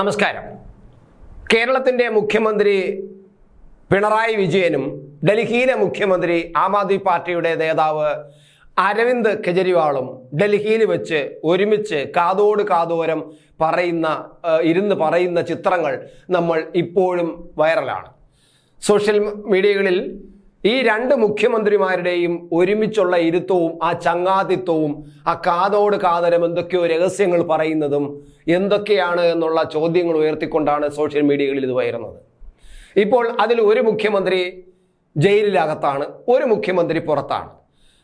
നമസ്കാരം. കേരളത്തിന്റെ മുഖ്യമന്ത്രി പിണറായി വിജയനും ഡൽഹിയിലെ മുഖ്യമന്ത്രി ആം ആദ്മി പാർട്ടിയുടെ നേതാവ് അരവിന്ദ് കെജ്രിവാളും ഡൽഹിയിൽ വെച്ച് ഒരുമിച്ച് കാതോട് കാതോരം പറയുന്ന ഇരുന്ന് പറയുന്ന ചിത്രങ്ങൾ നമ്മൾ ഇപ്പോഴും വൈറലാണ്. സോഷ്യൽ മീഡിയകളിൽ ഈ രണ്ട് മുഖ്യമന്ത്രിമാരുടെയും ഒരുമിച്ചുള്ള ഇരുത്തവും ആ ചങ്ങാതിത്വവും ആ കാതോട് കാതരം എന്തൊക്കെയോ രഹസ്യങ്ങൾ പറയുന്നതും എന്തൊക്കെയാണ് എന്നുള്ള ചോദ്യങ്ങൾ ഉയർത്തിക്കൊണ്ടാണ് സോഷ്യൽ മീഡിയകളിൽ ഇത് വരുന്നത് ഇപ്പോൾ അതിൽ ഒരു മുഖ്യമന്ത്രി ജയിലിലകത്താണ് ഒരു മുഖ്യമന്ത്രി പുറത്താണ്.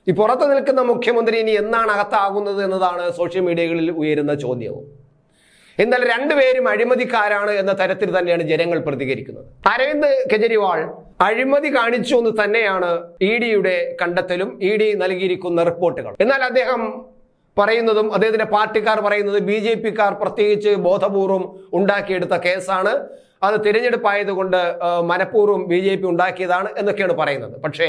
ഈ പുറത്ത് നിൽക്കുന്ന മുഖ്യമന്ത്രി ഇനി എന്നാണ് അകത്താകുന്നത് എന്നതാണ് സോഷ്യൽ മീഡിയകളിൽ ഉയരുന്ന ചോദ്യവും. എന്നാൽ രണ്ടുപേരും അഴിമതിക്കാരാണ് എന്ന തരത്തിൽ തന്നെയാണ് ജനങ്ങൾ പ്രതികരിക്കുന്നത്. അരവിന്ദ് കെജ്രിവാൾ അഴിമതി കാണിച്ചു എന്ന് തന്നെയാണ് ഇ ഡിയുടെ കണ്ടെത്തലും ഇ ഡി നൽകിയിരിക്കുന്ന റിപ്പോർട്ടുകൾ. എന്നാൽ അദ്ദേഹം പറയുന്നതും അദ്ദേഹത്തിന്റെ പാർട്ടിക്കാർ പറയുന്നത് ബി ജെ പിക്കാർ പ്രത്യേകിച്ച് ബോധപൂർവം ഉണ്ടാക്കിയെടുത്ത കേസാണ്. അത് തിരഞ്ഞെടുപ്പായതുകൊണ്ട് മനഃപൂർവം ബി ജെ പി ഉണ്ടാക്കിയതാണ് എന്നൊക്കെയാണ് പറയുന്നത്. പക്ഷേ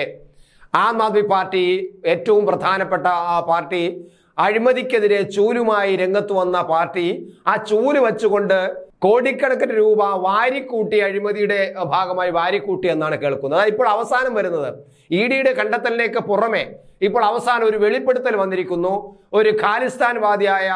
ആം ആദ്മി പാർട്ടി ഏറ്റവും പ്രധാനപ്പെട്ട ആ പാർട്ടി അഴിമതിക്കെതിരെ ചൂലുമായി രംഗത്ത് വന്ന പാർട്ടി ആ ചൂൽ വെച്ചുകൊണ്ട് കോടിക്കണക്കിന് രൂപ വാരിക്കൂട്ടി അഴിമതിയുടെ ഭാഗമായി വാരിക്കൂട്ടി എന്നാണ് കേൾക്കുന്നത്. അതായത് ഇപ്പോൾ അവസാനം വരുന്നത്. ഇ ഡിയുടെ കണ്ടെത്തലിലേക്ക് പുറമെ ഇപ്പോൾ അവസാനം ഒരു വെളിപ്പെടുത്തൽ വന്നിരിക്കുന്നു. ഒരു ഖാലിസ്ഥാൻവാദിയായ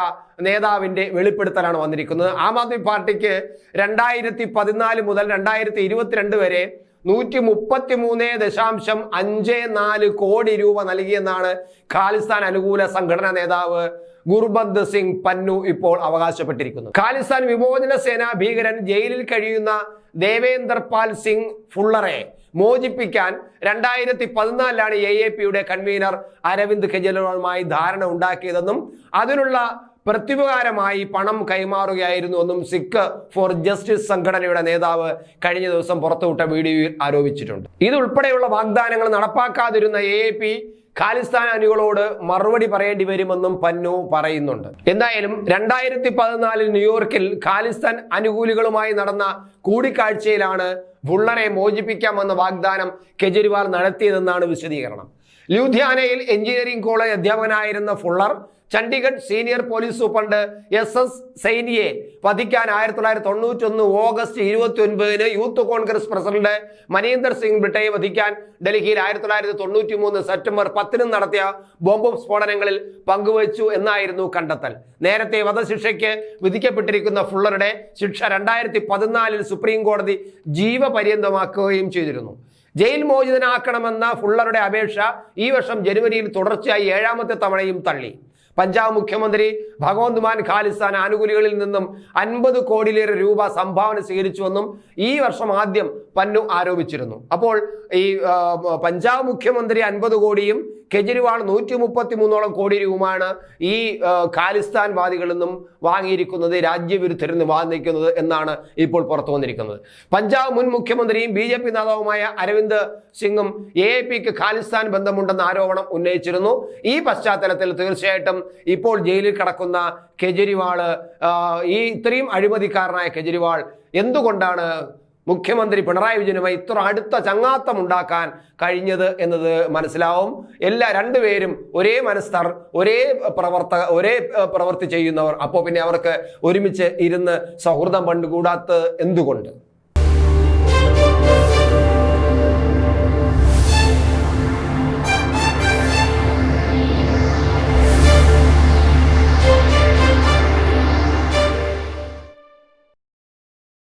നേതാവിന്റെ വെളിപ്പെടുത്തലാണ് വന്നിരിക്കുന്നത്. ആം ആദ്മി പാർട്ടിക്ക് രണ്ടായിരത്തി പതിനാല് മുതൽ രണ്ടായിരത്തി ഇരുപത്തിരണ്ട് വരെ നൂറ്റി മുപ്പത്തി മൂന്ന് ദശാംശം അഞ്ച് നാല് കോടി രൂപ നൽകിയെന്നാണ് ഖാലിസ്ഥാൻ അനുകൂല സംഘടനാ നേതാവ് ഗുർബന്ത് സിംഗ് പന്നു ഇപ്പോൾ അവകാശപ്പെട്ടിരിക്കുന്നു ഖാലിസ്ഥാൻ വിമോചന സേനാ ഭീകരൻ ജയിലിൽ കഴിയുന്ന ദേവേന്ദർ പാൽ സിംഗ് ഫുള്ളറെ മോചിപ്പിക്കാൻ രണ്ടായിരത്തി പതിനാലിലാണ് എ എ പിയുടെ കൺവീനർ അരവിന്ദ് കെജ്രിവാളുമായി ധാരണ ഉണ്ടാക്കിയതെന്നും അതിനുള്ള പ്രത്യുപകാരമായി പണം കൈമാറുകയായിരുന്നു എന്നും സിഖ് ഫോർ ജസ്റ്റിസ് സംഘടനയുടെ നേതാവ് കഴിഞ്ഞ ദിവസം പുറത്തുവിട്ട വീഡിയോയിൽ ആരോപിച്ചിട്ടുണ്ട്. ഇതുൾപ്പെടെയുള്ള വാഗ്ദാനങ്ങൾ നടപ്പാക്കാതിരുന്ന എ പി ഖാലിസ്ഥാൻ അനുകളോട് മറുപടി പറയേണ്ടി വരുമെന്നും പന്നു പറയുന്നുണ്ട്. എന്തായാലും രണ്ടായിരത്തി പതിനാലിൽ ന്യൂയോർക്കിൽ ഖാലിസ്ഥാൻ അനുകൂലികളുമായി നടന്ന കൂടിക്കാഴ്ചയിലാണ് ബുള്ളറെ മോചിപ്പിക്കാമെന്ന വാഗ്ദാനം കെജ്രിവാൾ നടത്തിയതെന്നാണ് വിശദീകരണം. ലൂധിയാനയിൽ engineering college അധ്യാപകനായിരുന്ന Bhullar Chandigarh senior police superintendent S S സൈനിയെ വധിക്കാൻ ആയിരത്തി തൊള്ളായിരത്തി തൊണ്ണൂറ്റി ഒന്ന് ഓഗസ്റ്റ് ഇരുപത്തി ഒൻപതിന് യൂത്ത് കോൺഗ്രസ് പ്രസിഡന്റ് മനീന്ദർ സിംഗ് ബ്രിട്ടയെ വധിക്കാൻ ഡൽഹിയിൽ ആയിരത്തി തൊള്ളായിരത്തി തൊണ്ണൂറ്റി മൂന്ന് സെപ്റ്റംബർ പത്തിനും നടത്തിയ ബോംബ് സ്ഫോടനങ്ങളിൽ പങ്കുവച്ചു എന്നായിരുന്നു കണ്ടെത്തൽ. നേരത്തെ വധശിക്ഷയ്ക്ക് വിധിക്കപ്പെട്ടിരിക്കുന്ന ഫുള്ളറുടെ ശിക്ഷ രണ്ടായിരത്തി പതിനാലിൽ സുപ്രീം കോടതി ജീവപര്യന്തമാക്കുകയും ചെയ്തിരുന്നു. ജയിൽ മോചിതനാക്കണമെന്ന ഫുള്ളറുടെ അപേക്ഷ ഈ വർഷം ജനുവരിയിൽ തുടർച്ചയായി ഏഴാമത്തെ തവണയും തള്ളി. പഞ്ചാബ് മുഖ്യമന്ത്രി ഭഗവന്ത് മാൻ ഖാലിസ്ഥാൻ ആനുകൂലികളിൽ നിന്നും അൻപത് കോടിയിലേറെ രൂപ സംഭാവന സ്വീകരിച്ചുവെന്നും ഈ വർഷം ആദ്യം പന്നു ആരോപിച്ചിരുന്നു. അപ്പോൾ ഈ പഞ്ചാബ് മുഖ്യമന്ത്രി അൻപത് കോടിയും കെജ്രിവാൾ നൂറ്റി മുപ്പത്തി മൂന്നോളം കോടി രൂപയാണ് ഈ ഖാലിസ്ഥാൻ വാദികളിൽ നിന്നും വാങ്ങിയിരിക്കുന്നത് രാജ്യവിരുദ്ധരിൽ നിന്ന് വാങ്ങിക്കുന്നത് എന്നാണ് ഇപ്പോൾ പുറത്തു വന്നിരിക്കുന്നത്. പഞ്ചാബ് മുൻ മുഖ്യമന്ത്രിയും ബി ജെ പി നേതാവുമായ അരവിന്ദ് സിംഗും എ പിക്ക് ഖാലിസ്ഥാൻ ബന്ധമുണ്ടെന്ന ആരോപണം ഉന്നയിച്ചിരുന്നു. ഈ പശ്ചാത്തലത്തിൽ തീർച്ചയായിട്ടും ഇപ്പോൾ ജയിലിൽ കിടക്കുന്ന കെജ്രിവാൾ ഈ ഇത്രയും അഴിമതിക്കാരനായ കെജ്രിവാൾ എന്തുകൊണ്ടാണ് മുഖ്യമന്ത്രി പിണറായി വിജയനുമായി ഇത്ര അടുത്ത ചങ്ങാത്തം ഉണ്ടാക്കാൻ കഴിഞ്ഞത് എന്നത് മനസ്സിലാവും. എല്ലാ രണ്ടുപേരും ഒരേ മനസ്തർ ഒരേ പ്രവർത്തക ഒരേ പ്രവൃത്തി ചെയ്യുന്നവർ. അപ്പോൾ പിന്നെ അവർക്ക് ഒരുമിച്ച് ഇരുന്ന് സൗഹൃദം പണ്ടുകൂടാത്ത എന്തുകൊണ്ട്?